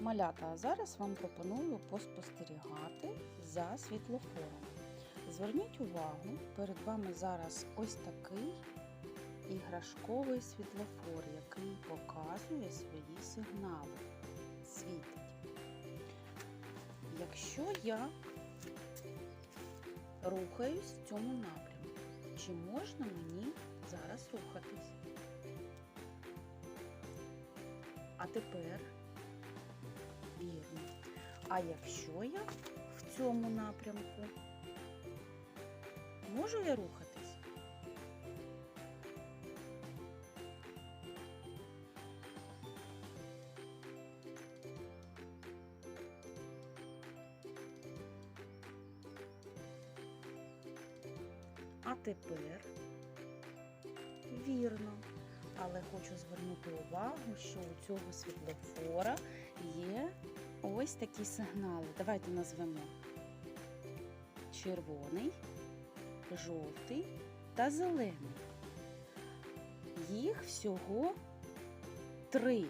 Малята, а зараз вам пропоную поспостерігати за світлофором. Зверніть увагу, перед вами зараз ось такий іграшковий світлофор, який показує свої сигнали. Світить. Якщо я рухаюсь в цьому напрямку, чи можна мені зараз рухатись? А тепер вірно. А якщо я в цьому напрямку, можу я рухатись? А тепер вірно. Але хочу звернути увагу, що у цього світлофора ось такі сигнали. Давайте назвемо червоний, жовтий та зелений. Їх всього три.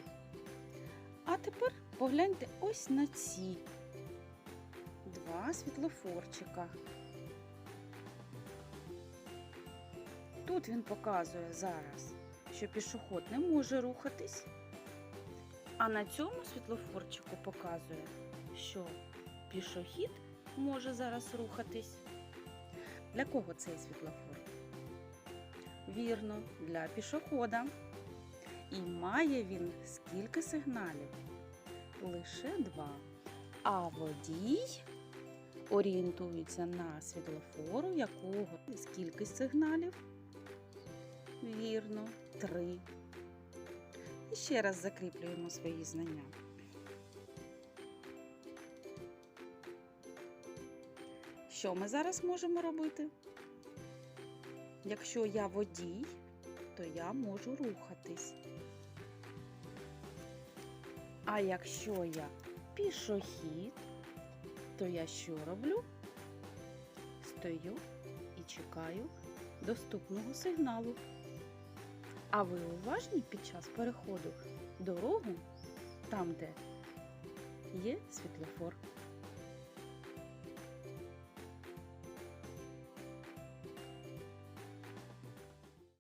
А тепер погляньте ось на ці два світлофорчика. Тут він показує зараз, що пішоход не може рухатись, а на цьому світлофорчику показує, що пішохід може зараз рухатись. Для кого цей світлофор? Вірно, для пішохода. І має він скільки сигналів? Лише два. А водій орієнтується на світлофору, якого скільки сигналів? Вірно, три. І ще раз закріплюємо свої знання. Що ми зараз можемо робити? Якщо я водій, то я можу рухатись. А якщо я пішохід, то я що роблю? Стою і чекаю доступного сигналу. А ви уважні під час переходу дорогу там, де є світлофор.